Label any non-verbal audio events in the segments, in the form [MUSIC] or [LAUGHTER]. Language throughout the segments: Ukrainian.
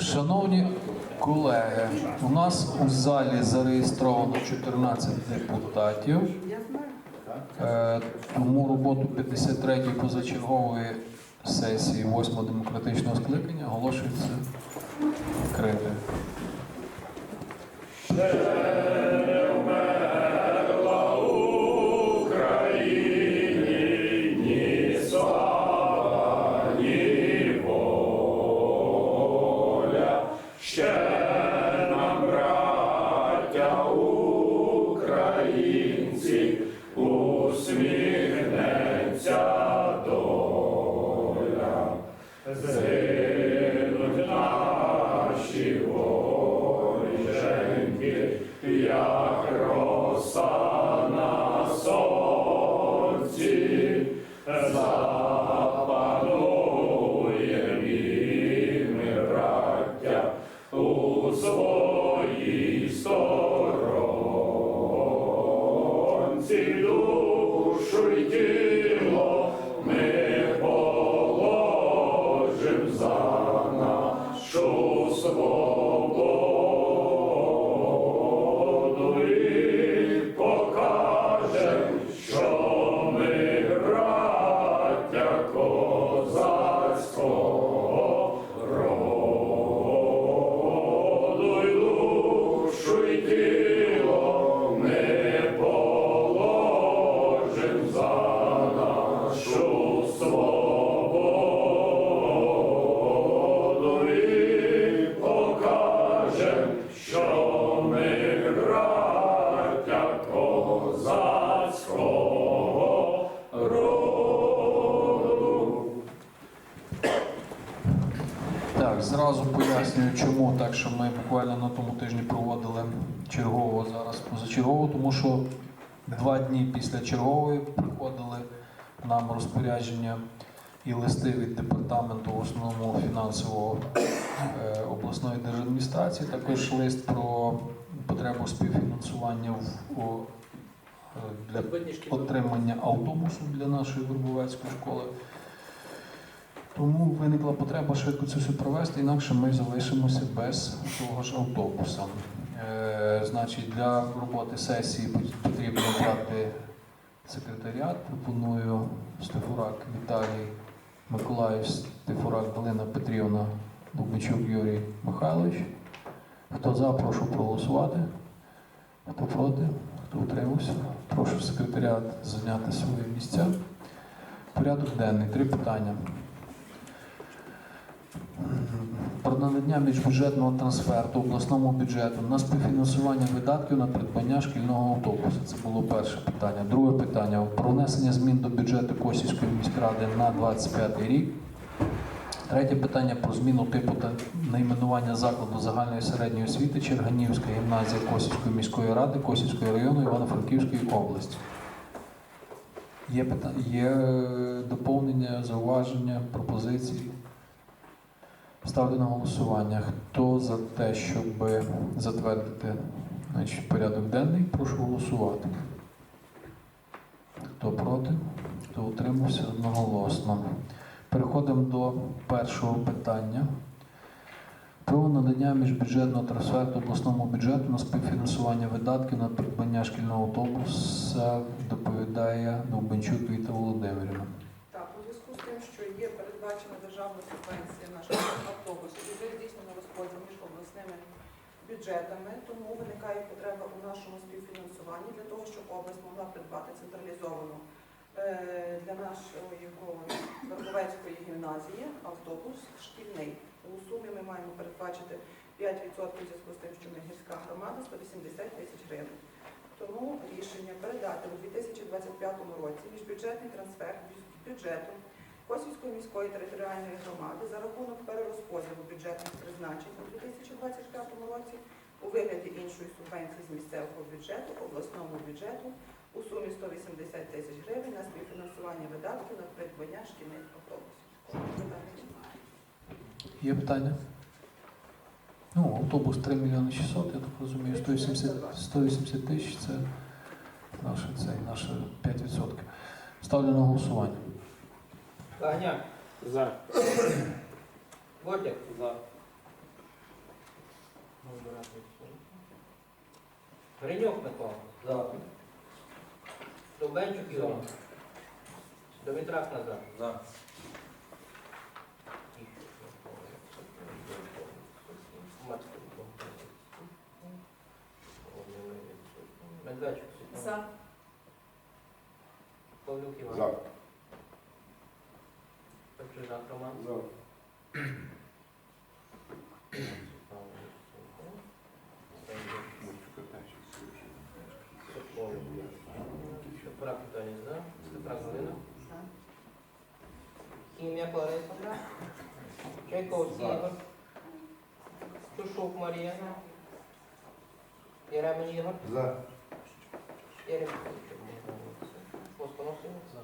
Шановні колеги, у нас у залі зареєстровано 14 депутатів. Е, Тому роботу 53-ї позачергової сесії 8-го демократичного скликання оголошується відкритою. Так, зразу пояснюю, чому так, що ми буквально на тому тижні проводили чергово зараз позачергово, тому що два дні після чергової приходили нам розпорядження і листи від департаменту основного фінансового е, обласної держадміністрації, також лист про потребу співфінансування в о, е, для отримання автобусу для нашої Вербовецької школи. Тому виникла потреба швидко це все провести, інакше ми залишимося без того ж автобуса. Е, значить, для роботи сесії потрібно брати секретаріат. Пропоную Стефурак Віталій Миколаїв, Стефурак Галина Петрівна, Лубичук Юрій Михайлович. Хто за, прошу проголосувати. Хто проти, хто утримався, прошу секретаріат зайняти свої місця. Порядок денний. Три питання. Про надання міжбюджетного трансферту обласному бюджету на співфінансування видатків на придбання шкільного автобуса. Це було перше питання. Друге питання про внесення змін до бюджету Косівської міськради на 25 рік. Третє питання про зміну типу та найменування закладу загальної середньої освіти Черганівська гімназія Косівської міської ради Косівського району Івано-Франківської області. Є, питання, є е, доповнення, зауваження, пропозиції. Ставлю на голосування. Хто за те, щоб затвердити значить, порядок денний, прошу голосувати. Хто проти, хто утримався одноголосно. Переходимо до першого питання. Про надання міжбюджетного трансферту обласному бюджету на співфінансування видатків на придбання шкільного автобуса доповідає Довбенчук Віта Володимирівна. Так, у зв'язку з тим, що є передбачена державна субвенція на автобусів, і вже здійснено між обласними бюджетами, тому виникає потреба у нашому співфінансуванні для того, щоб область могла придбати централізовано е, для нашої Верховецької гімназії автобус шкільний. У сумі ми маємо передбачити 5% в зв'язку з тим, що ми гірська громада 180 тисяч гривень. Тому рішення передати у 2025 році міжбюджетний трансфер з бюджету Косівської міської територіальної громади за рахунок перерозподілу бюджетних призначень у 2025 році у вигляді іншої субвенції з місцевого бюджету, обласному бюджету у сумі 180 тисяч гривень на співфінансування видатків на придбання шкільних автобусів. Є питання? Ну, автобус 3 мільйони 600, я так розумію, 180, 180 тисяч це наше, це наше 5%. Ставлю на голосування. Ганяк, За. Водяк, За. Гриньок Микола. За. Довбенчук Іван. Домітрак Назар. За. Медведчук. За. Павлюк Іван. За. Чужак-Роман. За. Соплова. Пракота не знам. Степрагонина. Имя Кларесандра. Чайковцева. Чушок Мария. Еремен Иван. За. Еремен Иван. Москоносиец.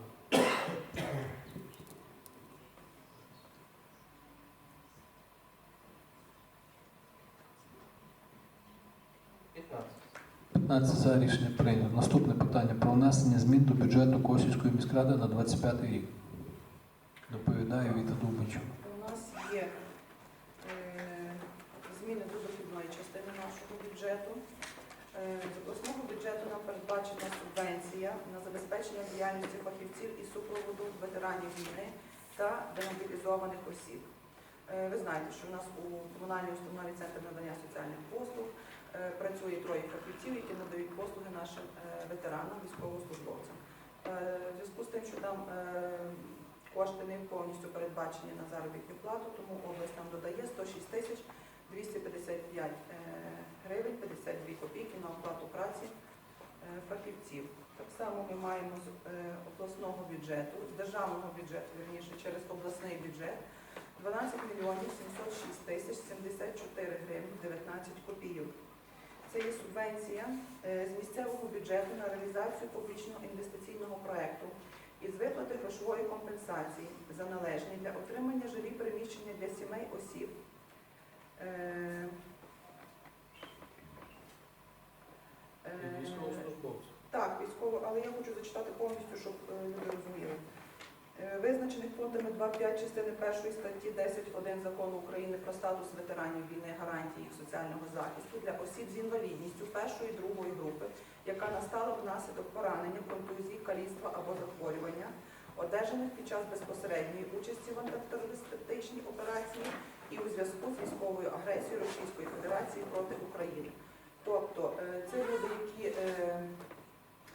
15 за рішення прийнято. Наступне питання про внесення змін до бюджету Косівської міськради на 25 рік. Доповідає Віта Дубичу. У нас є е, зміни до дохідної частини нашого бюджету. Е, З бюджету нам передбачена субвенція на забезпечення діяльності фахівців і супроводу ветеранів війни та демобілізованих осіб. Е, Ви знаєте, що в нас у комунальній установі Центр надання соціальних послуг працює троє фахівців, які надають послуги нашим е, ветеранам, військовослужбовцям. Е, В зв'язку з тим, що там е, Кошти не повністю передбачені на заробітну плату, тому область нам додає 106 тисяч 255 е, гривень 52 копійки на оплату праці е, фахівців. Так само ми маємо з е, обласного бюджету, з державного бюджету, вірніше, через обласний бюджет 12 мільйонів 706 тисяч 74 гривень 19 копійок. Це є субвенція е, з місцевого бюджету на реалізацію публічного інвестиційного проекту із виплати грошової компенсації за належні для отримання жилі приміщення для сімей осіб. Е, е, Так, військово, але я хочу зачитати повністю, щоб люди розуміли. Е, Визначених пунктами 2.5 частини 1 статті 10.1 Закону України про статус ветеранів війни, гарантії їх соціального захисту для осіб з інвалідністю першої і другої групи, яка настала внаслідок поранення, контузії, каліцтва або захворювання, одержаних під час безпосередньої участі в антитерористичній операції і у зв'язку з військовою агресією Російської Федерації проти України. Тобто е, це люди, які е,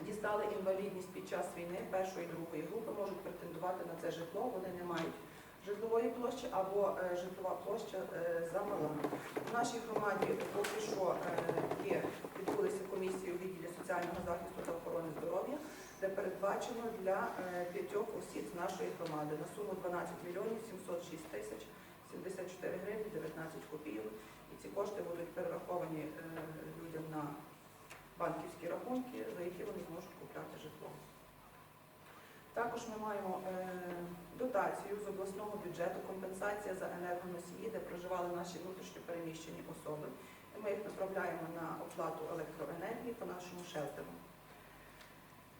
дістали інвалідність під час війни першої і другої групи, можуть претендувати на це житло, вони не мають житлової площі або е, житлова площа е, замала. В нашій громаді поки що е, є, відбулися комісії у відділі соціального захисту та охорони здоров'я, де передбачено для п'ятьох осіб з нашої громади на суму 12 мільйонів 706 тисяч 74 гривні 19 копійок. І ці кошти будуть перераховані людям на банківські рахунки, за які вони зможуть купляти житло. Також ми маємо е, дотацію з обласного бюджету, компенсація за енергоносії, де проживали наші внутрішньо переміщені особи. Ми їх направляємо на оплату електроенергії по нашому шелтеру.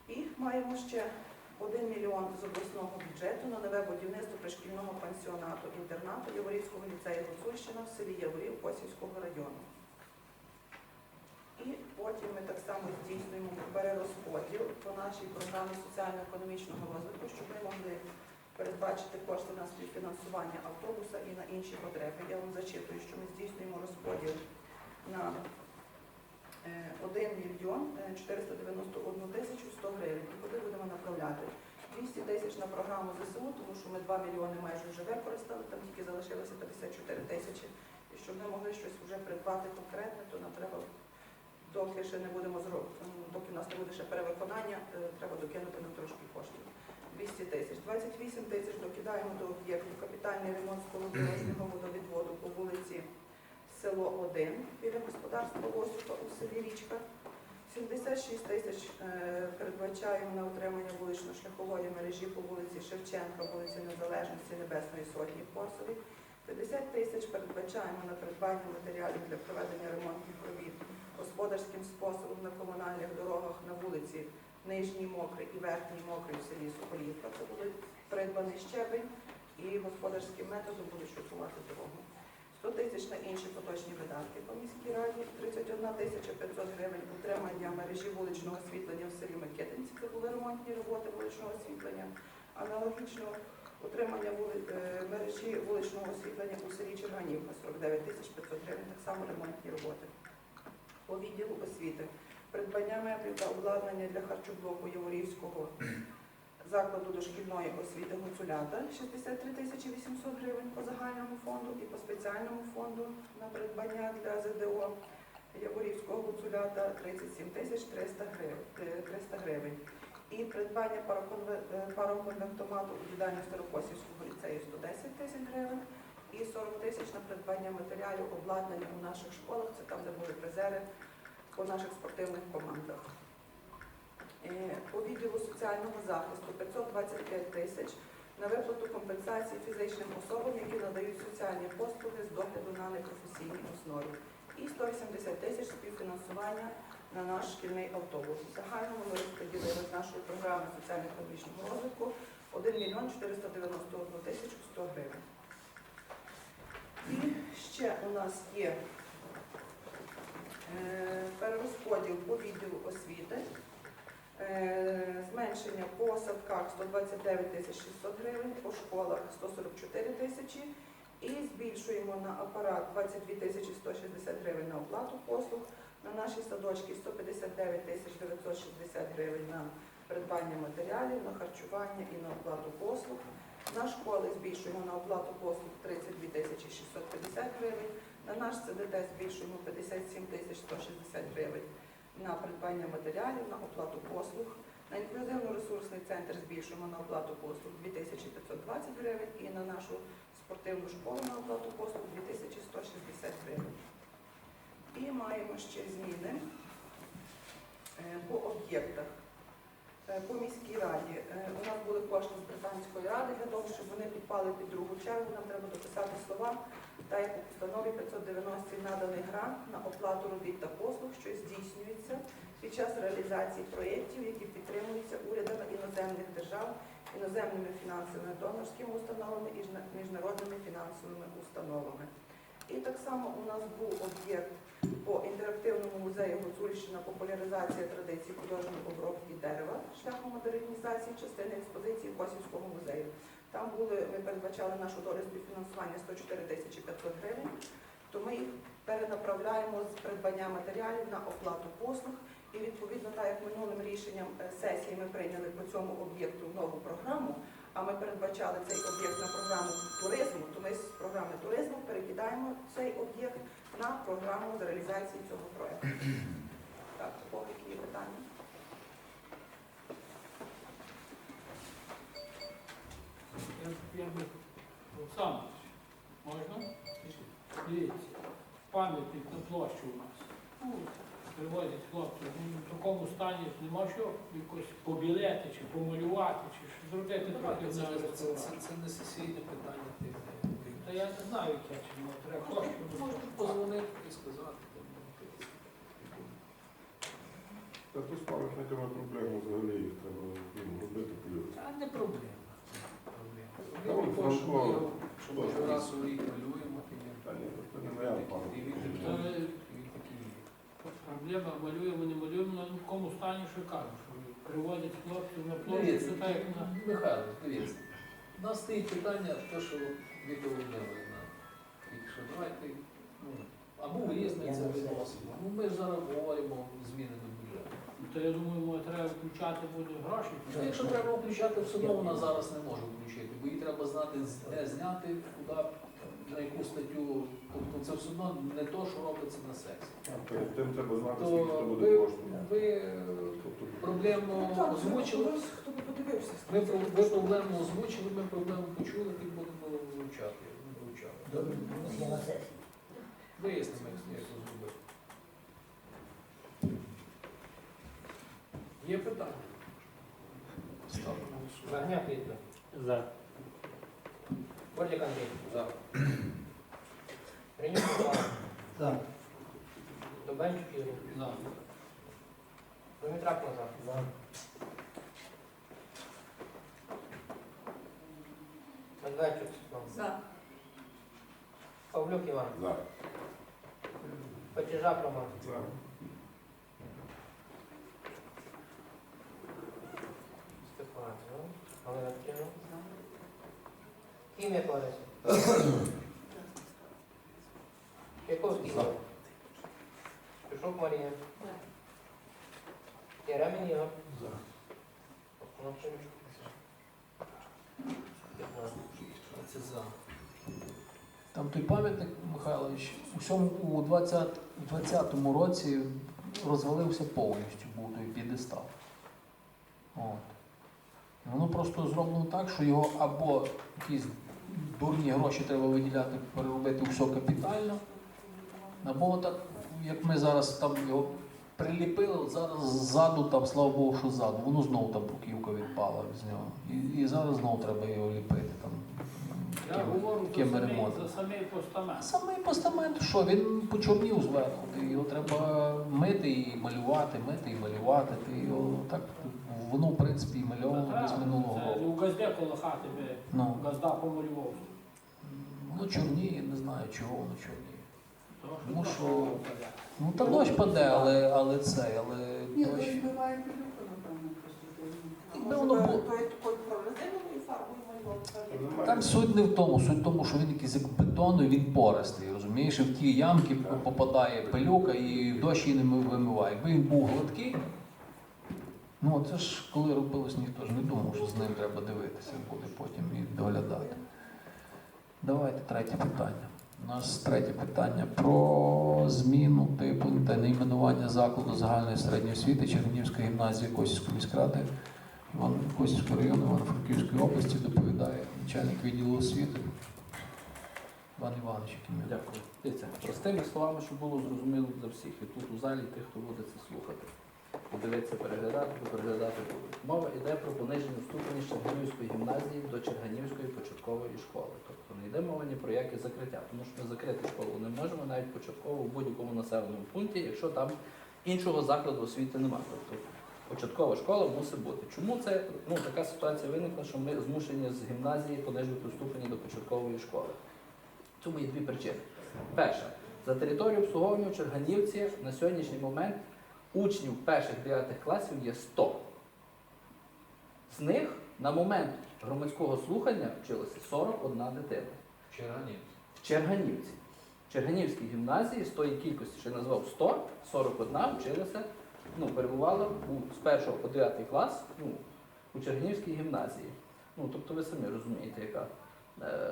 І маємо ще 1 мільйон з обласного бюджету на нове будівництво пришкільного пансіонату інтернату Яворівського ліцею Гуцульщина в селі Яворів Косівського району. І потім ми так само здійснюємо перерозподіл по нашій програмі соціально-економічного розвитку, щоб ми могли передбачити кошти на співфінансування автобуса і на інші потреби. Я вам зачитую, що ми здійснюємо розподіл на е, 1 мільйон е, 491 тисячу 100 гривень. І куди будемо направляти? 200 тисяч на програму ЗСУ, тому що ми 2 мільйони майже вже використали, там тільки залишилося 54 тисячі. І щоб ми могли щось вже придбати конкретне, то нам треба доки ще не будемо доки в нас не буде ще перевиконання, е, треба докинути нам трошки коштів. 200 тисяч. 28 тисяч докидаємо до об'єктів капітальний ремонт сполучного [CLEARS THROAT] водовідводу по вулиці село 1 біля господарства Осіпа у селі Річка. 76 тисяч е, передбачаємо на утримання вулично-шляхової мережі по вулиці Шевченка, вулиці Незалежності Небесної Сотні в Корсові. 50 тисяч передбачаємо на придбання матеріалів для проведення ремонтних робіт господарським способом на комунальних дорогах на вулиці Нижній Мокрий і Верхній Мокрий в селі Соколівка. Це буде придбаний щебень і господарським методом буде шурфувати дорогу. 100 тисяч на інші поточні видатки по міській раді, 31 тисяча 500 гривень утримання мережі вуличного освітлення в селі Микитинці. Це були ремонтні роботи вуличного освітлення. Аналогічно утримання вули- е, мережі вуличного освітлення у селі Черганівка 49 тисяч 500 гривень, так само ремонтні роботи. По відділу освіти. Придбання меблів та обладнання для харчоблоку Яворівського закладу дошкільної освіти Гуцулята 63 тисячі 800 гривень по загальному фонду і по спеціальному фонду на придбання для ЗДО Яворівського Гуцулята 37 тисяч 300 гривень. е, 300 гривень. І придбання пароконве- е, пароконвектомату у їдальні Старокосівського ліцею 110 тисяч гривень і 40 тисяч на придбання матеріалів обладнання у наших школах. Це там, де були призери по наших спортивних командах. Е, По відділу соціального захисту 525 тисяч на виплату компенсації фізичним особам, які надають соціальні послуги з догляду на непрофесійній основі. І 180 тисяч співфінансування на наш шкільний автобус. В загальному ми розподілили з нашої програми соціально-економічного розвитку 1 мільйон 491 тисячу 100 гривень. І ще у нас є е, перерозподіл по відділу освіти. Е, Зменшення по садках 129 тисяч 600 гривень, по школах 144 тисячі. І збільшуємо на апарат 22 тисячі 160 гривень на оплату послуг. На наші садочки 159 тисяч 960 гривень на придбання матеріалів, на харчування і на оплату послуг. На школи збільшуємо на оплату послуг 32 тисячі 650 гривень. На наш ЦДТ збільшуємо 57 тисяч 160 гривень на придбання матеріалів, на оплату послуг. На інклюзивно-ресурсний центр збільшуємо на оплату послуг 2520 гривень і на нашу спортивну школу на оплату послуг 2160 гривень. І маємо ще зміни е, по об'єктах. Е, По міській раді е, у нас були кошти з Британської ради для того, щоб вони підпали під другу чергу. Нам треба дописати слова та як у постанові 590 наданий грант на оплату робіт та послуг, що здійснюється під час реалізації проєктів, які підтримуються урядами іноземних держав, іноземними фінансовими донорськими установами і міжнародними фінансовими установами. І так само у нас був об'єкт по інтерактивному музею Гуцульщина популяризація традицій художньої обробки дерева шляхом модернізації частини експозиції Косівського музею. Там були, ми передбачали нашу долю співфінансування 104 тисячі 500 гривень, то ми їх перенаправляємо з придбання матеріалів на оплату послуг. І відповідно, так як минулим рішенням е, сесії ми прийняли по цьому об'єкту нову програму, а ми передбачали цей об'єкт на програму туризму, то ми з програми туризму перекидаємо цей об'єкт на програму з реалізації цього проекту. Так, у кого які є питання? Я, я би Олександр, можна? Дивіться, пам'ятник на площі у нас. Ну, Привозять хлопці, ну, в такому стані нема що якось побілити чи помалювати, чи що зробити трохи це, це, це, це не сесійне питання. ти- Та я не знаю, яке чи ну, треба коштів. Можна позвонити і сказати. Та тут з пам'ятниками проблема взагалі їх треба ну, робити плюс. Та не проблема. Проблема. Та вон Проблема в що ми Франко, що що раз у рік малюємо, і він- Та ні, це не моя. Проблема малюємо, не малюємо, ну, в якому стані що кажу, що привозять хлопців на площу, Дивіться, це так як на... Михайло, дивіться. У нас стоїть питання, те, що Володимирівна, тільки що давайте, ну, або виїзне це виносимо. Ну, ми ж зараз говоримо зміни до бюджету. То я думаю, може, треба включати буде гроші. Ну, Якщо треба включати, все одно вона зараз не може включити, бо їй треба знати, де зняти, куди, на яку статтю. Тобто це все одно не то, що робиться на сесії. Перед тим треба знати, То скільки це буде ви, коштувати. ви е, Тобто, проблему озвучили. хтось, Хто би подивився? Ми, про- ви проблему озвучили, ми проблему почули і будемо вивчати. ну, вивчати. Добре, я на сесії. Вияснимо, як як це зробити. Є питання? Ставимо на голосування. Вагняк Віктор. За. Бордик Андрій. За. Прийнято Микола. За. Довбенчук Ігор. За. Домітрак Назар. За. Медведчук Світлана. За. Павлюк Іван. За. Печежак Роман. За. Стефанова. Галина Петрівна. Хімія Лариса. Чайковський За. Пішок Марія. Яремін Ігор. За. Конопчик. 12 за. Там той пам'ятник, Михайлович, у, 2020 році розвалився повністю, був той підестав. От. Воно просто зроблено так, що його або якісь дурні гроші треба виділяти, переробити все капітально, або так, як ми зараз там його приліпили, зараз ззаду, там, слава Богу, що ззаду, воно знову там поківка відпала з нього. І, і зараз знову треба його ліпити. Там. Я якими- говорю за самий, ремонтом. за самий постамент. Самий постамент, що він почорнів зверху. Ти його треба мити і малювати, мити і малювати. Ти його так воно в принципі і мальовано десь минулого року. у газде коло хати би Ну газда помалював. воно чорніє, не знаю чого воно чорніє. Тому Ну, що. Ну та дощ паде, але але це, але Ні, дощ. воно було- той такою прорезиновою фарбою малював, так? Немає. Там суть не в тому, суть в тому, що він якийсь як бетон, він пористий, розумієш, і в ті ямки попадає пилюка і дощ її не вимиває. Якби він був гладкий, ну це ж коли робилось, ніхто ж не думав, що з ним треба дивитися буде потім і доглядати. Давайте третє питання. У нас третє питання про зміну типу та найменування закладу загальної середньої освіти Чернігівської гімназії Косівської міськради Іван Косівського району Івано-Франківської області доповідає начальник відділу освіти Іван Іванович, який Дякую. Дивіться, простими словами, щоб було зрозуміло для всіх, і тут у залі, тих, хто буде це слухати. Подивитися, переглядати, переглядати будуть. Мова йде про пониження ступені Черганівської гімназії до Черганівської початкової школи. Тобто не йде мова ні про яке закриття, тому що ми закрити школу не можемо, навіть початково в будь-якому населеному пункті, якщо там іншого закладу освіти немає. Тобто початкова школа мусить бути. Чому це ну, така ситуація виникла, що ми змушені з гімназії понижувати ступені до початкової школи? В цьому є дві причини. Перша, за територію обслуговування в Черганівці на сьогоднішній момент учнів перших 9 класів є 100. З них на момент громадського слухання вчилося 41 дитина. Черганів. В Черганівці. В Черганівській гімназії з тої кількості, що я назвав 100, 41 вчилася, ну, перебувала у, з 1 по 9 клас ну, у Черганівській гімназії. Ну, тобто ви самі розумієте, яка е,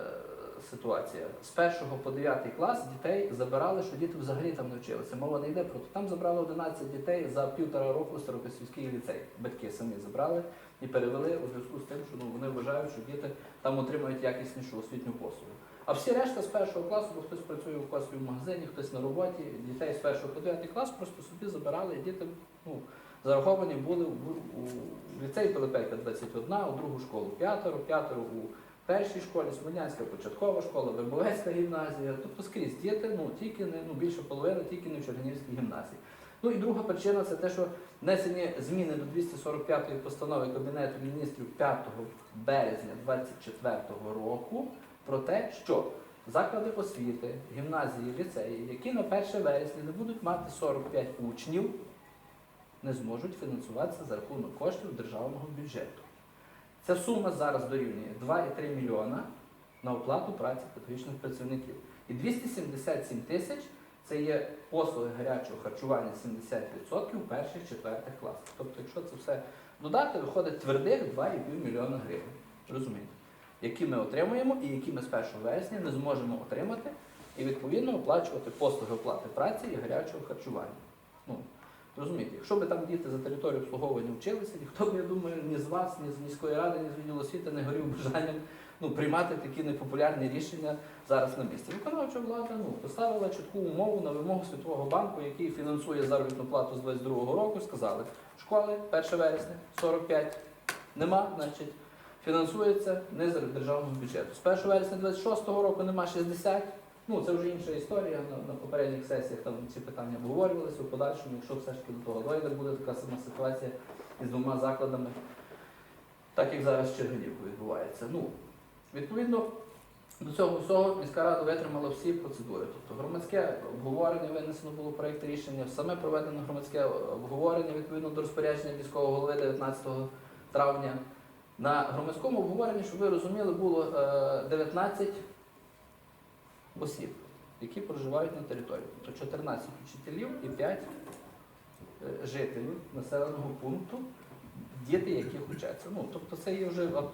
ситуація. З 1 по 9 клас дітей забирали, що діти взагалі там не вчилися. Мова не йде про то. Там забрали 11 дітей за півтора року Старокосівський ліцей. Батьки самі забрали і перевели у зв'язку з тим, що ну, вони вважають, що діти там отримують якіснішу освітню послугу. А всі решта з першого класу, бо хтось працює в класі в магазині, хтось на роботі, дітей з першого по 9 клас просто собі забирали, і діти ну, зараховані були у, у, у ліцей Пилипейка 21, у другу школу п'ятеро, п'ятеро у першій школі, Смолянська початкова школа, Вербовецька гімназія, тобто скрізь діти, ну тільки не ну, більше половини, тільки не в Чернігівській гімназії. Ну і друга причина це те, що внесені зміни до 245-ї постанови Кабінету міністрів 5 березня 2024 року про те, що заклади освіти, гімназії, ліцеї, які на 1 вересня не будуть мати 45 учнів, не зможуть фінансуватися за рахунок коштів державного бюджету. Ця сума зараз дорівнює 2,3 мільйона на оплату праці педагогічних працівників. І 277 тисяч це є послуги гарячого харчування 70% перших четвертих класів. Тобто, якщо це все додати, виходить твердих 2,5 мільйона гривень. Розумієте? Які ми отримуємо і які ми з 1 вересня не зможемо отримати, і відповідно оплачувати послуги оплати праці і гарячого харчування. Ну, розумієте, якщо б там діти за територію обслуговування вчилися, ніхто б, я думаю, ні з вас, ні з міської ради, ні з відділу освіти не горів бажанням ну, приймати такі непопулярні рішення зараз на місці. Виконавча влада ну, поставила чітку умову на вимогу Світового банку, який фінансує заробітну плату з 22-го року, сказали, школи 1 вересня 45 нема, значить, фінансується не з державного бюджету. З 1 вересня 26 року нема 60. Ну, це вже інша історія. На, на попередніх сесіях там ці питання обговорювалися у подальшому. Якщо все ж таки до того дойде, буде така сама ситуація із двома закладами, так як зараз з Черганівкою відбувається. Ну, відповідно, До цього всього міська рада витримала всі процедури. Тобто громадське обговорення винесено було проєкт рішення, саме проведено громадське обговорення відповідно до розпорядження міського голови 19 травня. На громадському обговоренні, щоб ви розуміли, було е, 19 осіб, які проживають на території. Тобто 14 учителів і 5 е, жителів населеного пункту, діти, які вчаться. Ну, тобто це є вже от,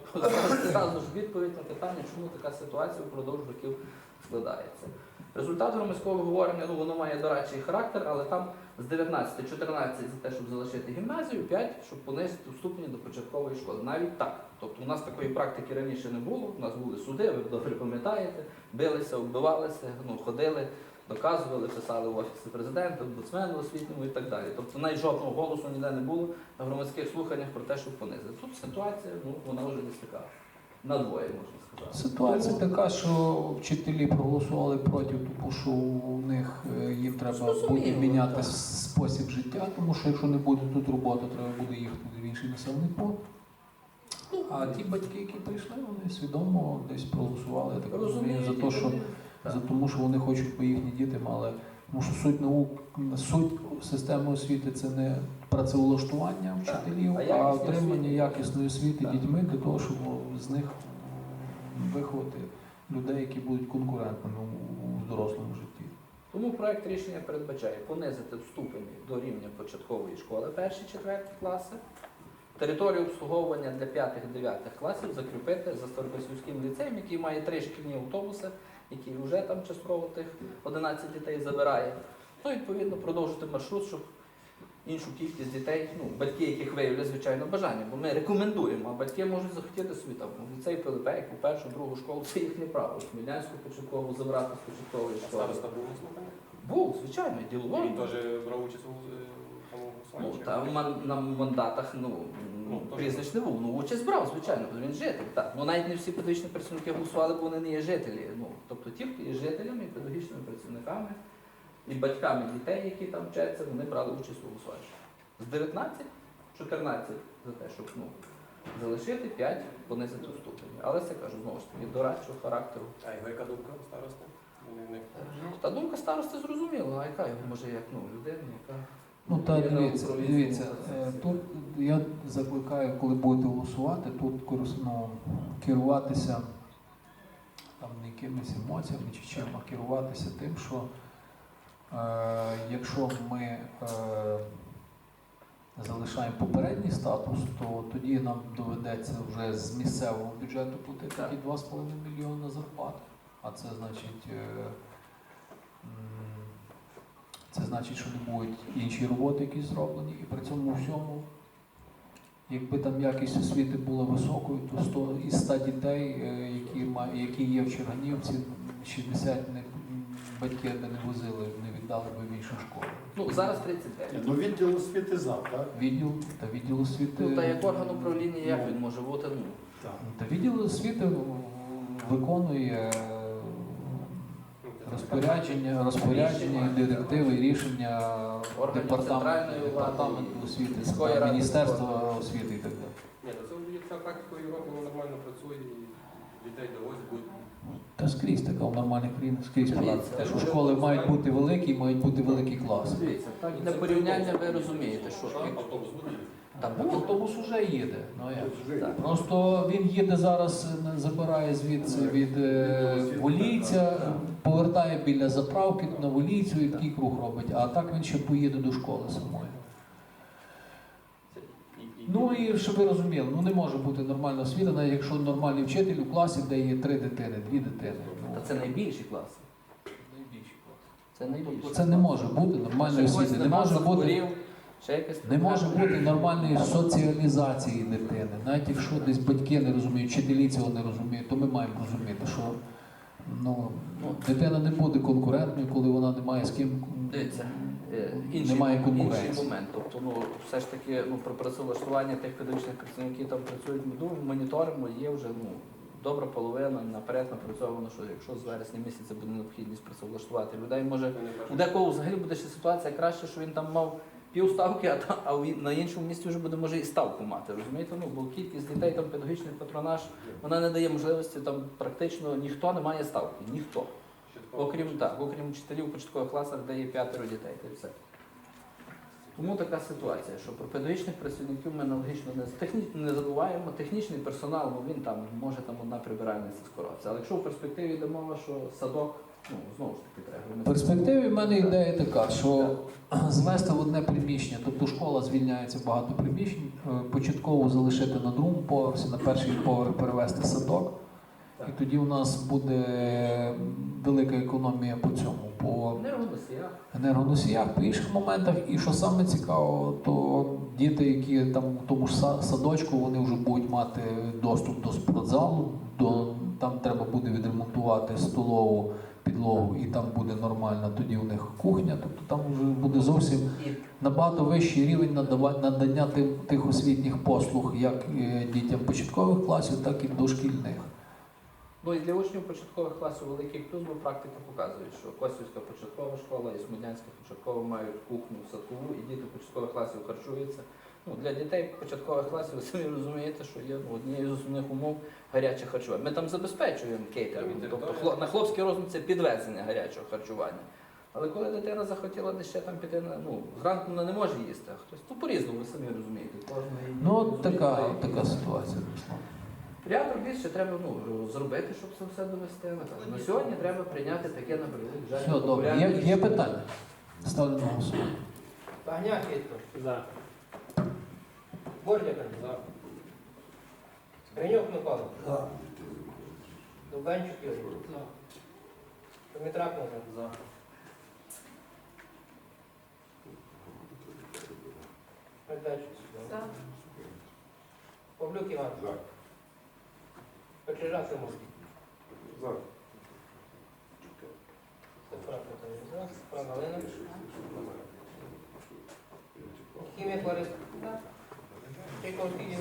зразу ж відповідь на питання, чому така ситуація впродовж років складається. Результат громадського обговорення ну, воно має дорадчий характер, але там з 19 14 за те, щоб залишити гімназію, 5, щоб понизити ступені до початкової школи. Навіть так. Тобто у нас такої практики раніше не було. У нас були суди, ви добре пам'ятаєте, билися, вбивалися, ну, ходили, доказували, писали в офісі президента, омбудсмену освітньому і так далі. Тобто навіть жодного голосу ніде не було на громадських слуханнях про те, щоб понизити. Тут ситуація, ну вона вже десь така. Надвоє можна сказати. Ситуація така, що вчителі проголосували проти, тому що у них е, їм треба Зрозуміло, буде міняти так. спосіб життя, тому що якщо не буде тут роботи, треба буде їхати в інший населений пункт. А ті батьки, які прийшли, вони свідомо десь проголосували, я так розумію, за те, що за тому, що вони хочуть, бо їхні діти мали. Тому що суть наук, суть системи освіти це не працевлаштування вчителів, А а, якісна отримання якісної освіти Так. дітьми для того, щоб з них виховати людей, які будуть конкурентними у- дорослому житті. Тому проект рішення передбачає понизити ступені до рівня початкової школи перші четверті класи, територію обслуговування для 5-9 класів закріпити за Старокосівським ліцеєм, який має три шкільні автобуси, який вже там частково тих 11 дітей забирає. Ну, відповідно, продовжити маршрут, щоб іншу кількість дітей, ну, батьки, яких виявлять, звичайно, бажання, бо ми рекомендуємо, а батьки можуть захотіти собі там в ліцей Пилипейку, першу, другу школу, це їхнє право. Хмельницьку початкову забрати з початкової школи. Староста був? Був, звичайно, діловий. Він теж брав участь у е, тому Ну, та на мандатах ну, Ну, прізвищ не був. Ну, участь брав, звичайно, бо він житель. Так. Ну навіть не всі педагогічні працівники голосували, бо вони не є жителі. Ну, тобто ті, хто є жителями, і педагогічними працівниками і батьками дітей, які там вчаться, вони брали участь у голосуванні. З 19, 14 за те, щоб ну, залишити 5 понизити у ступені. Але це кажу знову ж таки дорадчого характеру. А його яка думка староста? Та думка старости зрозуміла, а яка його може як ну, людина, яка. Ну та Є на дивіться, дивіться, е, тут я закликаю, коли будете голосувати, тут корис- ну, керуватися там не якимись емоціями чи чим, а керуватися тим, що якщо ми е, залишаємо попередній статус, то тоді нам доведеться вже з місцевого бюджету платити ті 2,5 мільйони зарплати. А це значить. е, це значить, що не будуть інші роботи, які зроблені, і при цьому всьому, якби там якість освіти була високою, то 100, із 100 дітей, е, які, які є в Черганівці, 60 не, батьки не возили, не віддали би в іншу школу. Ну, зараз 39. Ну відділ освіти за, так? Відділ та відділ освіти. Ну, та як орган управління, як він може бути? Ну, Так. Та відділ освіти виконує е, розпорядження, розпорядження, директиви, рішення Органів департаменту, центральної влади, департаменту освіти, міської ради. Міністерства освіти і так далі. Ні, то це є така практика в Європі, вона нормально працює, і дітей довозять, будуть Та скрізь така в нормальних країнах, скрізь Дивіться, що ну, школи мають бути великі, мають бути великі класи. дивіться, так, для порівняння ви розумієте, що автобус буде. Там автобус уже їде. Ну як? Просто він їде зараз, е, забирає звідси від е, Волійця, повертає біля заправки на Волійцю і такий круг робить. А так він ще поїде до школи самої. Ну і щоб ви розуміли, ну не може бути нормальна освіта, навіть якщо нормальний вчитель у класі, де є три дитини, дві дитини. Ну, Та це найбільші класи. найбільші класи. Це найбільші. Тобто це не може бути нормальної освіти. Не може бути. Не може бути нормальної соціалізації дитини. Навіть якщо десь батьки не розуміють, вчителі цього не розуміють, то ми маємо розуміти, що ну, дитина не буде конкурентною, коли вона не має з ким. Дивіться, інший, Немає інший момент. Тобто, ну, все ж таки, ну, про працевлаштування тих педагогічних працівників, які там працюють, ми думаємо, моніторимо, є вже ну, добра половина наперед напрацьовано, що якщо з вересня місяця буде необхідність працевлаштувати людей, може у декого взагалі буде ще ситуація краще, що він там мав півставки, а, а в і- на іншому місці вже буде може і ставку мати. Розумієте? Ну, бо кількість дітей, там педагогічний патронаж, вона не дає можливості там практично ніхто не має ставки. Ніхто. Окрім так, окрім вчителів в початкових класах, де є п'ятеро дітей, та й все. Тому така ситуація, що про педагогічних працівників ми аналогічно не, техні, не забуваємо. Технічний персонал, ну він там може там одна прибиральниця скоровся. Але якщо в перспективі йде мова, що садок, ну знову ж таки треба. В перспективі в мене ідея така, що [CLEARS THROAT] звести в одне приміщення, тобто школа звільняється багато приміщень, е, початково залишити на другому поверсі, на перший поверх перевести садок. І тоді у нас буде велика економія по цьому, по Енергоносія. енергоносіях, по інших моментах. І що саме цікаво, то діти, які там у тому ж са- садочку, вони вже будуть мати доступ до спортзалу, до, там треба буде відремонтувати столову підлогу, і там буде нормальна тоді у них кухня. Тобто там вже буде зовсім набагато вищий рівень надання тих, тих освітніх послуг, як е, дітям початкових класів, так і дошкільних. Ну і для учнів початкових класів великий плюс, бо практика показує, що Косівська початкова школа і Смодянська початкова мають кухню садкову, і діти початкових класів харчуються. Ну, для дітей початкових класів ви самі розумієте, що є ну, однією з основних умов гаряче харчування. Ми там забезпечуємо кейтеринг, тобто хло- на хлопський розум це підвезення гарячого харчування. Але коли дитина захотіла десь ще там піти на ну зранку вона не може їсти, а хтось ну по-різному, ви самі розумієте. Її- Ну, така, така ситуація Руслан. Ряд робіт ще треба ну, зробити, щоб це все довести. На сьогодні треба прийняти таке на жаль, Все добре. Є, є питання? Ставлю на голосування. Пагняк Віктор. За. Бордяк. За. Гринюк Микола. Довганчук Юрій. За. Дмитрак Назар. За. Передачу. За. Павлюк Іван. За. Печежак Тимон. За. Стефан Петрович. За. Стефан Галина. Хімія Лариса. Чайковський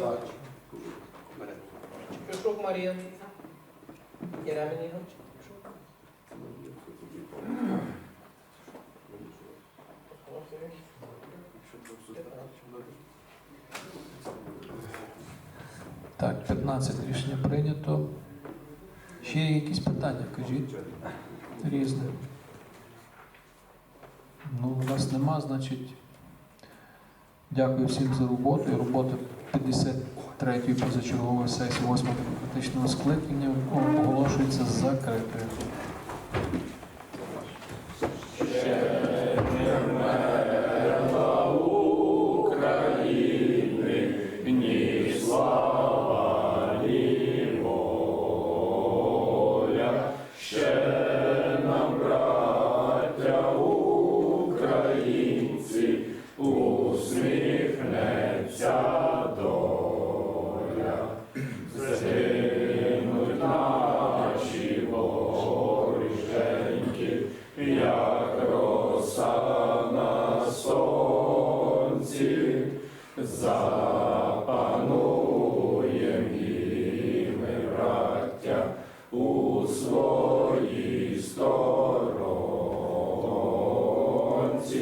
Так, 15 рішення прийнято. Ще є якісь питання, кажіть. Різне. Ну, у нас нема, значить. Дякую всім за роботу. Робота 53-ї позачергової сесії 8-го демократичного скликання оголошується закритою.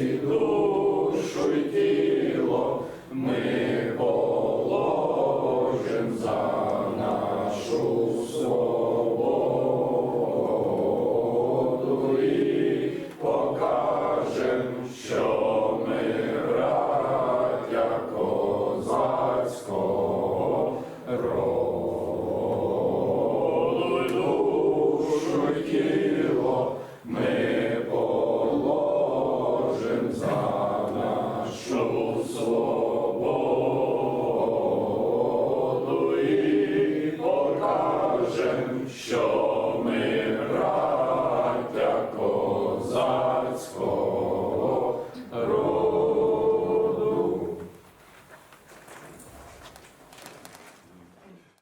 Що